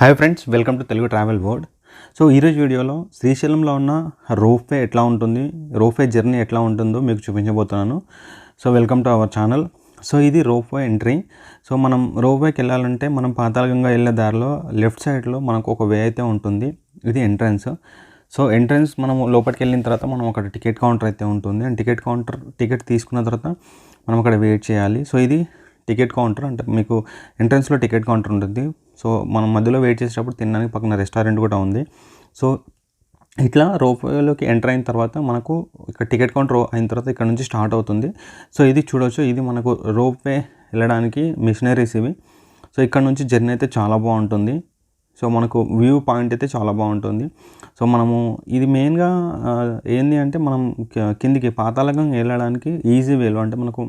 Hi friends welcome to Telugu travel board so ఈరోజు వీడియోలో శ్రీశైలంలో ఉన్న రోప్వే ఎట్లా ఉంటుంది రోప్వే జర్నీ ఎట్లా ఉంటుందో మీకు చూపించబోతున్నాను. So welcome to our channel so ఇది రోప్వే ఎంట్రీ. సో మనం రోప్వేకి వెళ్ళాలంటే మనం పాతాళగంగా వెళ్ళే దారిలో లెఫ్ట్ సైడ్లో మనకు ఒక వే అయితే ఉంటుంది. ఇది ఎంట్రన్స్. సో ఎంట్రన్స్ మనం లోపలికి వెళ్ళిన తర్వాత మనం అక్కడ టికెట్ కౌంటర్ అయితే ఉంటుంది. అండ్ టికెట్ కౌంటర్ టికెట్ తీసుకున్న తర్వాత మనం అక్కడ వెయిట్ చేయాలి. సో ఇది టికెట్ కౌంటర్ అంటే మీకు ఎంట్రన్స్లో టికెట్ కౌంటర్ ఉంటుంది. సో మనం మధ్యలో వెయిట్ చేసేటప్పుడు తినడానికి పక్కన రెస్టారెంట్ కూడా ఉంది. సో ఇట్లా రోప్వేలోకి ఎంటర్ అయిన తర్వాత మనకు ఇక్కడ టికెట్ కౌంటర్ అయిన తర్వాత ఇక్కడ నుంచి స్టార్ట్ అవుతుంది. సో ఇది చూడొచ్చు. ఇది మనకు రోప్వే వెళ్ళడానికి మిషనరీస్ ఇవి. సో ఇక్కడ నుంచి జర్నీ అయితే చాలా బాగుంటుంది. సో మనకు వ్యూ పాయింట్ అయితే చాలా బాగుంటుంది. సో మనము ఇది మెయిన్గా ఏంది అంటే మనం కిందికి పాతాళగం వెళ్ళడానికి ఈజీ వేలు. అంటే మనకు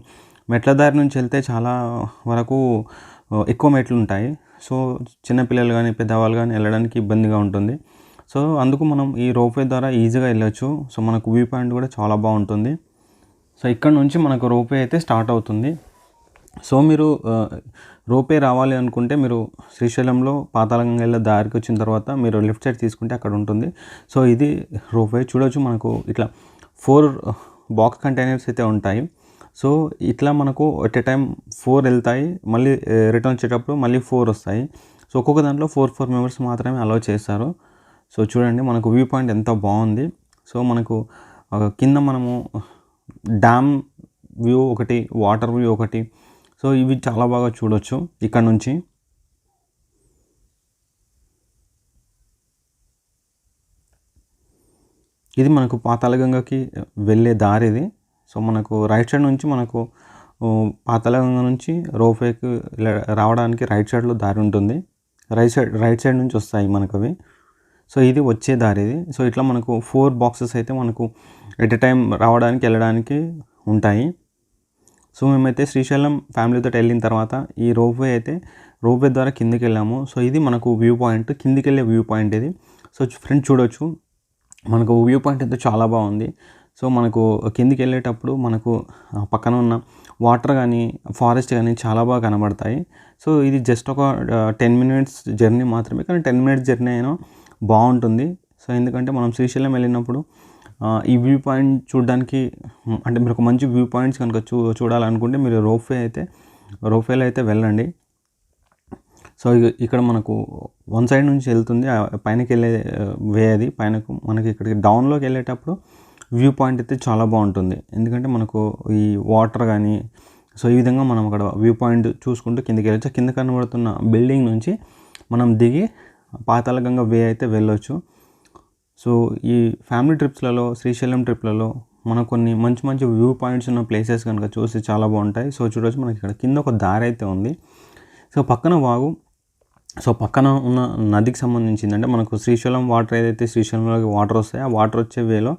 మెట్ల దారి నుంచి వెళ్తే చాలా వరకు ఎక్కువ మెట్లు ఉంటాయి. సో చిన్నపిల్లలు కానీ పెద్దవాళ్ళు కానీ వెళ్ళడానికి ఇబ్బందిగా ఉంటుంది. సో అందుకు మనం ఈ రోప్వే ద్వారా ఈజీగా వెళ్ళొచ్చు. సో మనకు వ్యూ పాయింట్ కూడా చాలా బాగుంటుంది. సో ఇక్కడ నుంచి మనకు రోప్వే అయితే స్టార్ట్ అవుతుంది. సో మీరు రోపే రావాలి అనుకుంటే మీరు శ్రీశైలంలో పాతాళంగా వెళ్ళే దారికి వచ్చిన తర్వాత మీరు లెఫ్ట్ సైడ్ తీసుకుంటే అక్కడ ఉంటుంది. సో ఇది రోపే చూడొచ్చు మనకు. ఇట్లా ఫోర్ బాక్స్ కంటైనర్స్ అయితే ఉంటాయి. సో ఇట్లా మనకు ఎట్ ఎ టైం ఫోర్ వెళ్తాయి మళ్ళీ రిటర్న్ వచ్చేటప్పుడు మళ్ళీ ఫోర్ వస్తాయి. సో ఒక్కొక్క దాంట్లో ఫోర్ ఫోర్ మెంబర్స్ మాత్రమే అలౌ చేస్తారు. సో చూడండి మనకు వ్యూ పాయింట్ ఎంత బాగుంది. సో మనకు కింద మనము డ్యామ్ వ్యూ ఒకటి వాటర్ వ్యూ ఒకటి. సో ఇవి చాలా బాగా చూడొచ్చు ఇక్కడ నుంచి. ఇది మనకు పాతాళగంగకి వెళ్ళే దారి ఇది. సో మనకు రైట్ సైడ్ నుంచి మనకు ఆ, నుంచి రోఫేకి రావడానికి రైట్ సైడ్లో దారి ఉంటుంది. రైట్ సైడ్ రైట్ సైడ్ నుంచి వస్తాయి మనకు అవి. సో ఇది వచ్చే దారి ఇది. సో ఇట్లా మనకు ఫోర్ బాక్సెస్ అయితే మనకు ఎట్ ఎ టైం రావడానికి వెళ్ళడానికి ఉంటాయి. సో మేమైతే శ్రీశైలం ఫ్యామిలీతో వెళ్ళిన తర్వాత ఈ రోప్వే అయితే రోప్వే ద్వారా కిందికి వెళ్ళాము. సో ఇది మనకు వ్యూ పాయింట్ కిందికి వెళ్ళే వ్యూ పాయింట్ ఇది. సో ఫ్రెండ్ చూడొచ్చు. మనకు వ్యూ పాయింట్ అయితే చాలా బాగుంది. సో మనకు కిందికి వెళ్ళేటప్పుడు మనకు పక్కన ఉన్న వాటర్ కానీ ఫారెస్ట్ కానీ చాలా బాగా కనబడతాయి. సో ఇది జస్ట్ ఒక టెన్ మినిట్స్ జర్నీ మాత్రమే కానీ టెన్ మినిట్స్ జర్నీ అయినా బాగుంటుంది. సో ఎందుకంటే మనం శ్రీశైలం వెళ్ళినప్పుడు ఈ వ్యూ పాయింట్ చూడడానికి అంటే మీరు ఒక మంచి వ్యూ పాయింట్స్ కనుక చూ చూడాలనుకుంటే మీరు రోప్వే అయితే రోప్వేలో అయితే వెళ్ళండి. సో ఇక్కడ మనకు వన్ సైడ్ నుంచి వెళ్తుంది పైనకి వెళ్ళే వే అది. పైనకు మనకి ఇక్కడికి డౌన్లోకి వెళ్ళేటప్పుడు వ్యూ పాయింట్ అయితే చాలా బాగుంటుంది. ఎందుకంటే మనకు ఈ వాటర్ కానీ సో ఈ విధంగా మనం అక్కడ వ్యూ పాయింట్ చూసుకుంటూ కిందకి వెళ్ళొచ్చు. కింద కనబడుతున్న బిల్డింగ్ నుంచి మనం దిగి పాతాళగంగా వే అయితే వెళ్ళొచ్చు. సో ఈ ఫ్యామిలీ ట్రిప్స్లలో శ్రీశైలం ట్రిప్లలో మనకు కొన్ని మంచి మంచి వ్యూ పాయింట్స్ ఉన్న ప్లేసెస్ కనుక చూసి చాలా బాగుంటాయి. సో చూడవచ్చు మనకి ఇక్కడ కింద ఒక దారి అయితే ఉంది. సో పక్కన వాగు సో పక్కన ఉన్న నదికి సంబంధించింది అంటే మనకు శ్రీశైలం వాటర్ ఏదైతే శ్రీశైలంలోకి వాటర్ వస్తాయో ఆ వాటర్ వచ్చే వేలో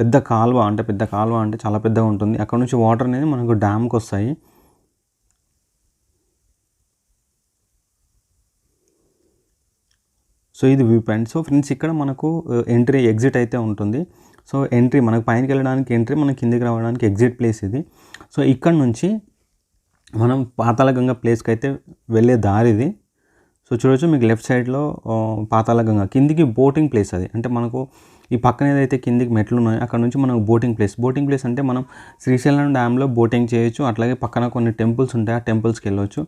పెద్ద కాలువ అంటే పెద్ద కాలువ అంటే చాలా పెద్దగా ఉంటుంది. అక్కడ నుంచి వాటర్ అనేది మనకు డ్యామ్కి వస్తాయి. సో ఇది వ్యూ పాయింట్. సో ఫ్రెండ్స్ ఇక్కడ మనకు ఎంట్రీ ఎగ్జిట్ అయితే ఉంటుంది. సో ఎంట్రీ మనకు పైనకి వెళ్ళడానికి ఎంట్రీ మనకి కిందికి రావడానికి ఎగ్జిట్ ప్లేస్ ఇది. సో ఇక్కడ నుంచి మనం పాతాళగంగ ప్లేస్కి అయితే వెళ్ళే దారి ఇది. సో చూడొచ్చు మీకు లెఫ్ట్ సైడ్లో పాతాల పాతాళగంగ కిందికి బోటింగ్ ప్లేస్ అది. అంటే మనకు ఈ పక్కన ఏదైతే కిందికి మెట్లు ఉన్నాయో అక్కడ నుంచి మనకు బోటింగ్ ప్లేస్. బోటింగ్ ప్లేస్ అంటే మనం శ్రీశైలం డ్యామ్లో బోటింగ్ చేయొచ్చు అట్లాగే పక్కన కొన్ని టెంపుల్స్ ఉంటాయి ఆ టెంపుల్స్కి వెళ్ళొచ్చు.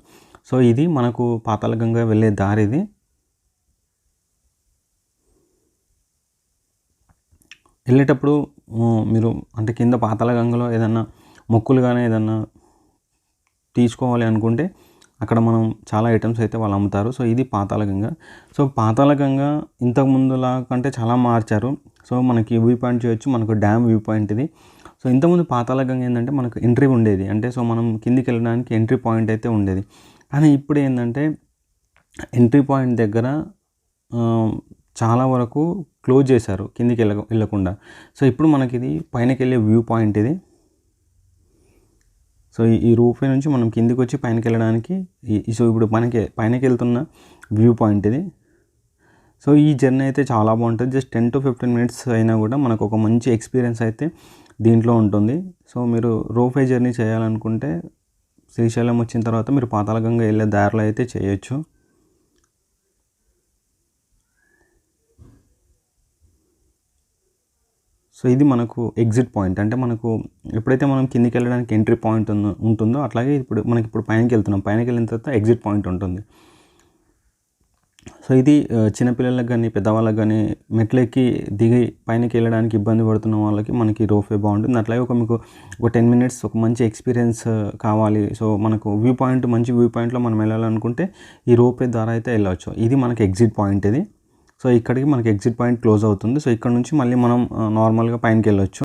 సో ఇది మనకు పాతాళగంగ వెళ్ళే దారి ఇది. వెళ్ళేటప్పుడు మీరు అంటే కింద పాతాల గంగలో ఏదన్నా మొక్కులు కానీ ఏదన్నా తీసుకోవాలి అనుకుంటే అక్కడ మనం చాలా ఐటమ్స్ అయితే వాళ్ళు అమ్ముతారు. సో ఇది పాతాళగంగా సో పాతాళ గంగ ఇంతకు ముందులా కంటే చాలా మార్చారు. సో మనకి వ్యూ పాయింట్ చేయొచ్చు. మనకు డ్యామ్ వ్యూ పాయింట్ ఇది. సో ఇంతకుముందు పాతాళగంగ ఏంటంటే మనకు ఎంట్రీ ఉండేది. అంటే సో మనం కిందికి వెళ్ళడానికి ఎంట్రీ పాయింట్ అయితే ఉండేది. కానీ ఇప్పుడు ఏంటంటే ఎంట్రీ పాయింట్ దగ్గర చాలా వరకు క్లోజ్ చేశారు. కిందికి వెళ్ళ వెళ్ళకుండా. సో ఇప్పుడు మనకి ఇది పైనకి వెళ్ళే వ్యూ పాయింట్ ఇది. సో ఈ- రూఫ్ నుంచి మనం కిందికి వచ్చి పైనకి వెళ్ళడానికి సో ఇప్పుడు పైనకి పైనకి వెళ్తున్న వ్యూ పాయింట్ ఇది. సో ఈ జర్నీ అయితే చాలా బాగుంటుంది. Just ten to fifteen minutes అయినా కూడా మనకు ఒక మంచి ఎక్స్పీరియన్స్ అయితే దీంట్లో ఉంటుంది. సో మీరు రోఫే జర్నీ చేయాలనుకుంటే శ్రీశైలం వచ్చిన తర్వాత మీరు పాతాళగంగా వెళ్ళే దారిలో అయితే చేయొచ్చు. సో ఇది మనకు ఎగ్జిట్ పాయింట్ అంటే మనకు ఎప్పుడైతే మనం కిందికి వెళ్ళడానికి ఎంట్రీ పాయింట్ ఉంటుందో అట్లాగే ఇప్పుడు మనకి ఇప్పుడు పైనకి వెళ్తున్నాం. పైనకి వెళ్ళిన తర్వాత ఎగ్జిట్ పాయింట్ ఉంటుంది. సో ఇది చిన్నపిల్లలకు కానీ పెద్దవాళ్ళకి కానీ మెట్లెక్కి దిగి పైనకి వెళ్ళడానికి ఇబ్బంది పడుతున్న వాళ్ళకి మనకి రోఫే బాగుంటుంది. అట్లాగే ఒక మీకు ఒక టెన్ మినిట్స్ ఒక మంచి ఎక్స్పీరియన్స్ కావాలి. సో మనకు వ్యూ పాయింట్ మంచి వ్యూ పాయింట్లో మనం వెళ్ళాలనుకుంటే ఈ రోపే ద్వారా అయితే వెళ్ళవచ్చు. ఇది మనకి ఎగ్జిట్ పాయింట్ ఇది. సో ఇక్కడికి మనకి ఎగ్జిట్ పాయింట్ క్లోజ్ అవుతుంది. సో ఇక్కడ నుంచి మళ్ళీ మనం నార్మల్గా పైనకి వెళ్ళొచ్చు.